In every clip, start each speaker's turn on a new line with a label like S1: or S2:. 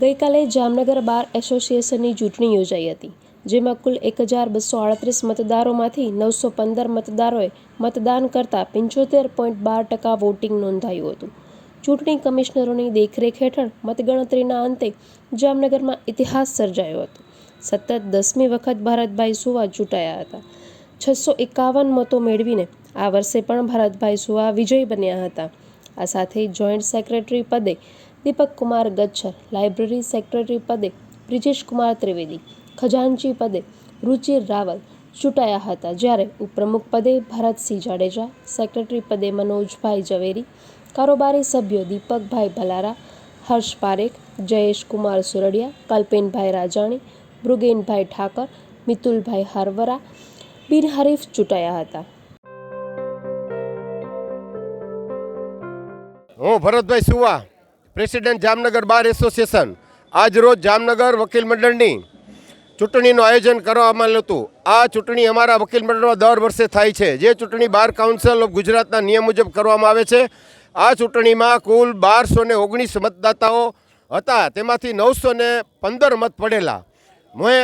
S1: ગઈકાલે જામનગર બાર એસોસિએશનની ચૂંટણી યોજાઈ હતી, જેમાં કુલ એક હજાર બસો આડત્રીસ મતદારોમાંથી નવસો પંદર મતદારોએ મતદાન કરતાં પંચોતેર પોઈન્ટ બાર ટકા વોટિંગ નોંધાયું હતું. ચૂંટણી કમિશનરોની દેખરેખ હેઠળ મતગણતરીના અંતે જામનગરમાં ઇતિહાસ સર્જાયો હતો. સતત દસમી વખત ભારતભાઈ સુવા ચૂંટાયા હતા. છસો એકાવન મતો મેળવીને આ વર્ષે પણ ભારતભાઈ સુવા વિજયી બન્યા હતા. આ સાથે જોઈન્ટ સેક્રેટરી પદે દીપક કુમાર ગચ્છર, લાઇબ્રેરી સેક્રેટરી પદે બ્રિજેશ કુમાર ત્રિવેદી, ખજાનચી પદે રુચિર રાવલ ચૂંટાયા હતા. જ્યારે ઉપપ્રમુખ પદે ભરતસિંહ જાડેજા, સેક્રેટરી પદે મનોજભાઈ ઝવેરી, કારોબારી સભ્યો દીપકભાઈ ભલારા, હર્ષ પારેખ, જયેશ કુમાર સુરડિયા, કલ્પેનભાઈ રાજાણી, મૃગેનભાઈ ઠાકર, મિતુલભાઈ હરવરા, બિનહરીફ ચૂંટાયા હતા.
S2: હું ભરતભાઈ સુવા પ્રેસિડેન્ટ જામનગર બાર એસોસિએશન. આજ રોજ જામનગર વકીલ મંડળની ચૂંટણીનું આયોજન કરવામાં આવ્યું હતું. આ ચૂંટણી અમારા વકીલ મંડળમાં દર વર્ષે થાય છે. જે ચૂંટણી બાર કાઉન્સિલ ઓફ ગુજરાતના નિયમ મુજબ કરવામાં આવે છે, આ ચૂંટણીમાં કુલ બારસો ને ઓગણીસ મતદાતાઓ હતા. તેમાંથી નવસો ને પંદર મત પડેલા. મેં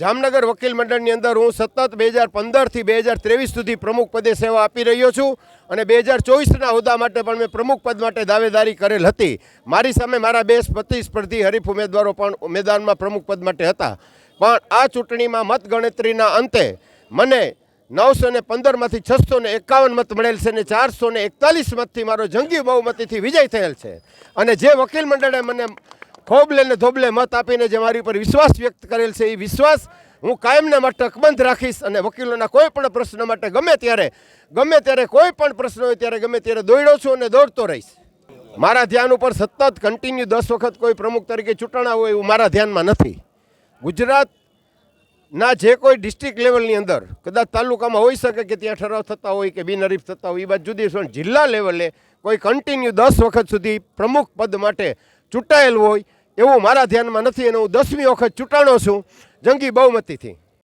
S2: જામનગર વકીલ મંડળની અંદર હું સતત બે હજાર પંદરથી બે હજાર ત્રેવીસ સુધી પ્રમુખ પદે સેવા આપી રહ્યો છું અને બે હજાર ચોવીસના હોદ્દા માટે પણ મેં પ્રમુખ પદ માટે દાવેદારી કરેલ હતી. મારી સામે મારા બે પ્રતિસ્પર્ધી હરીફ ઉમેદવારો પણ મેદાનમાં પ્રમુખ પદ માટે હતા. પણ આ ચૂંટણીમાં મતગણતરીના અંતે મને નવસો ને પંદરમાંથી છસો ને એકાવન મત મળેલ છે અને ચારસો ને એકતાલીસ મતથી મારો જંગી બહુમતીથી વિજય થયેલ છે. અને જે વકીલ મંડળે મને ખોબલે ને ધોબલે મત આપીને જે મારી ઉપર વિશ્વાસ વ્યક્ત કરેલ છે, એ વિશ્વાસ હું કાયમને માટે અકબંધ રાખીશ અને વકીલોના કોઈ પણ પ્રશ્ન માટે ગમે ત્યારે ગમે ત્યારે કોઈ પણ પ્રશ્ન હોય ત્યારે ગમે ત્યારે દોડ્યો છું અને દોડતો રહીશ. મારા ધ્યાન ઉપર સતત કન્ટિન્યુ દસ વખત કોઈ પ્રમુખ તરીકે ચૂંટણા હોય એવું મારા ધ્યાનમાં નથી. ગુજરાતના જે કોઈ ડિસ્ટ્રિક્ટ લેવલની અંદર, કદાચ તાલુકામાં હોઈ શકે કે ત્યાં ઠરાવ થતા હોય કે બિનહરીફ થતા હોય, એ બાદ જુદી પણ જિલ્લા લેવલે કોઈ કન્ટિન્યુ દસ વખત સુધી પ્રમુખ પદ માટે ચૂંટાયેલ હોય એવું મારા ધ્યાનમાં નથી અને હું દસમી વખત ચૂંટાણો છું. જંગી બહુમતીથી.